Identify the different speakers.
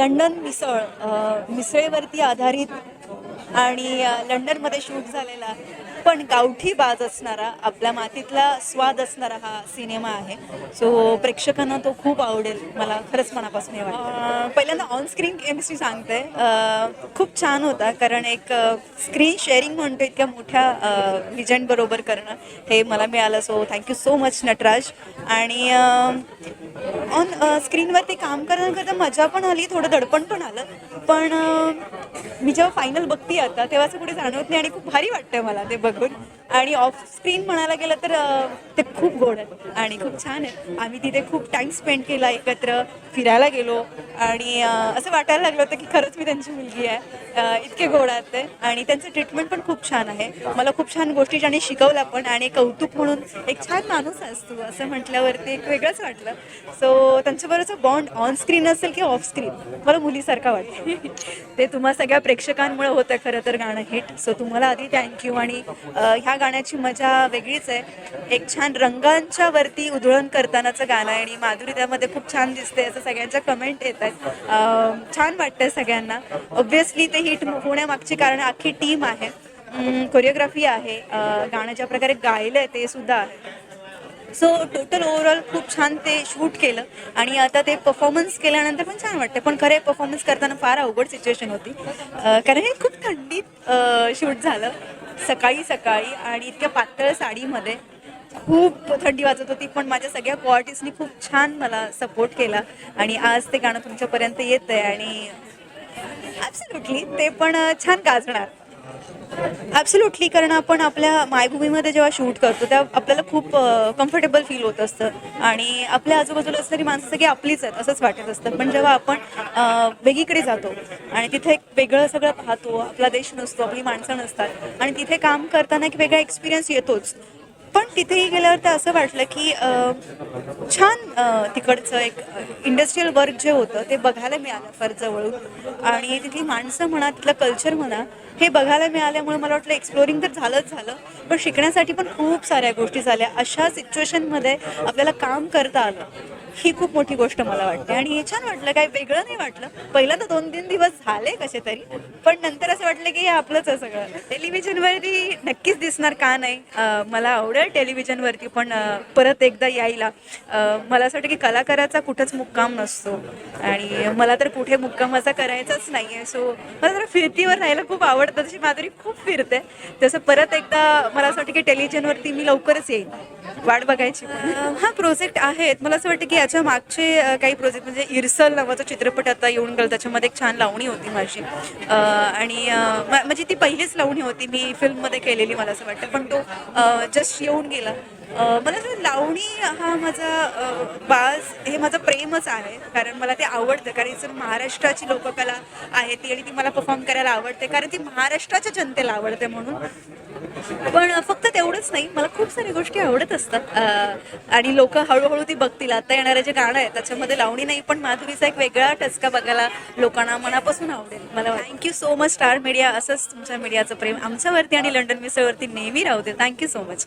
Speaker 1: London मिसळ मिसळीवरती आधारित आणि लंडनमध्ये शूट झालेला पण गावठी बाज असणारा आपल्या मातीतला स्वाद असणारा हा सिनेमा आहे. सो प्रेक्षकांना तो खूप आवडेल. मला खरंच मनापासून हे वाटतं. पहिल्यांदा ऑन स्क्रीन केमिस्ट्री सांगते खूप छान होता कारण एक स्क्रीन शेअरिंग म्हणतो इतक्या मोठ्या लिजंड बरोबर करणं हे मला मिळालं. So thank you so much Nataraj. आणि ऑन स्क्रीनवरती काम करता करता मजा पण आली थोडं दडपण पण आलं. पण मी जेव्हा फायनल बघते आता तेव्हा असं कुठे जाणवत नाही आणि खूप भारी वाटतं मला ते Bakın. आणि ऑफ स्क्रीन म्हणायला गेलं तर ते खूप गोड आहे आणि खूप छान आहे. आम्ही तिथे खूप टाईम स्पेंड केला एकत्र फिरायला गेलो आणि असं वाटायला लागलं होतं की खरंच मी त्यांची मुलगी आहे. इतके गोड आहेत ते आणि त्यांचं ट्रीटमेंट पण खूप छान आहे. मला खूप छान गोष्टी ज्याने शिकवल्या पण आणि कौतुक म्हणून एक छान माणूस आहेस तू असं म्हटल्यावरती एक वेगळंच वाटलं. सो त्यांच्याबरोबरचं बॉन्ड ऑन स्क्रीन असेल की ऑफ स्क्रीन मला मुलीसारखा वाटते. ते तुम्हा सगळ्या प्रेक्षकांमुळे होतं खरं तर गाणं हिट सो तुम्हाला आधी थँक्यू आणि ह्या गाण्याची मजा वेगळीच आहे. एक छान रंगांच्या वरती उधळण करतानाचं गाणं आहे आणि माधुरी त्यामध्ये खूप छान दिसते असं सगळ्यांच्या कमेंट येत आहेत. छान वाटतंय सगळ्यांना. ऑब्व्हियसली ते हिट होण्यामागची कारण अख्खी टीम आहे. कोरिओग्राफी आहे. गाणं ज्या प्रकारे गायलं आहे ते सुद्धा आहे. सो टोटल ओव्हरऑल खूप छान ते शूट केलं आणि आता ते परफॉर्मन्स केल्यानंतर पण छान वाटतं पण खरे परफॉर्मन्स करताना फार अवघड सिच्युएशन होती. कारण हे खूप थंडीत शूट झालं. सकाळी सकाळी आणि इतक्या पातळ साडीमध्ये. खूप थंडी वाजत होती पण माझ्या सगळ्या क्वालिटीजनी खूप छान मला सपोर्ट केला. आणि आज ते गाणं तुमच्यापर्यंत येत आहे आणि ॲब्सल्युटली ते पण छान गाजणार. ॲब्सोल्युटली कारण आपण आपल्या मायभूमीमध्ये जेव्हा शूट करतो तेव्हा आपल्याला खूप कम्फर्टेबल फील होत असतं. आणि आपल्या आजूबाजूला असणारी माणसं सगळी आपलीच आहेत असंच वाटत असतं. पण जेव्हा आपण वेगळीकडे जातो आणि तिथे एक वेगळं सगळं पाहतो आपला देश नसतो आपली माणसं नसतात आणि तिथे काम करताना एक वेगळा एक्सपिरियन्स येतोच. पण तिथेही गेल्यावर तर असं वाटलं की छान तिकडचं एक इंडस्ट्रीयल वर्क जे होतं ते बघायला मिळालं फार जवळून आणि तिथली माणसं म्हणा तिथलं कल्चर म्हणा हे बघायला मिळाल्यामुळे मला वाटलं एक्सप्लोरिंग तर झालंच झालं. पण शिकण्यासाठी पण खूप साऱ्या गोष्टी झाल्या. अशा सिच्युएशनमध्ये आपल्याला काम करता आलं ही खूप मोठी गोष्ट मला वाटते. आणि हे छान वाटलं काही वेगळं नाही वाटलं. पहिल्यांदा दोन तीन दिवस झाले कसे तरी पण नंतर असं वाटलं की हे आपलंच आहे सगळं. टेलिव्हिजनवरती नक्कीच दिसणार का नाही? अं, मला आवडेल टेलिव्हिजनवरती पण अं, परत एकदा यायला. अं, मला असं वाटतं की कलाकाराचा कुठंच मुक्काम नसतो. आणि मला तर कुठे मुक्काम असा करायचाच नाही आहे सो मला जरा फिरतीवर राहायला खूप आवडतं. तशी माधुरी खूप फिरते. तसं परत एकदा मला असं वाटतं की टेलिव्हिजनवरती मी लवकरच येईन. वाट बघायची. हा प्रोजेक्ट आहेत. मला असं वाटतं की याच्या मागचे काही प्रोजेक्ट म्हणजे इरसल नावाचा चित्रपट आता येऊन गेला. त्याच्यामध्ये एक छान लावणी होती माझी. आणि म्हणजे ती पहिलीच लावणी होती मी फिल्ममध्ये केलेली मला असं वाटतं. पण तो जस्ट येऊन गेला. मला तर लावणी हा माझा अं, बाज हे माझं प्रेमच आहे. कारण मला ते आवडतं. कारण जर महाराष्ट्राची लोककला आहे ती आणि ती मला परफॉर्म करायला आवडते. कारण ती महाराष्ट्राच्या जनतेला आवडते म्हणून. पण फक्त तेवढंच नाही. मला खूप साऱ्या गोष्टी आवडत असतात. आणि लोक हळूहळू ती बघतील. आता येणारं जे गाणं आहे त्याच्यामध्ये लावणी नाही पण माधुरीचा एक वेगळा टचका बघायला लोकांना मनापासून आवडेल. मला thank you so much star media असंच तुमच्या मीडियाचं प्रेम. आमच्यावरती आणि लंडन मिसळवरती नेहमी राहू दे. Thank you so much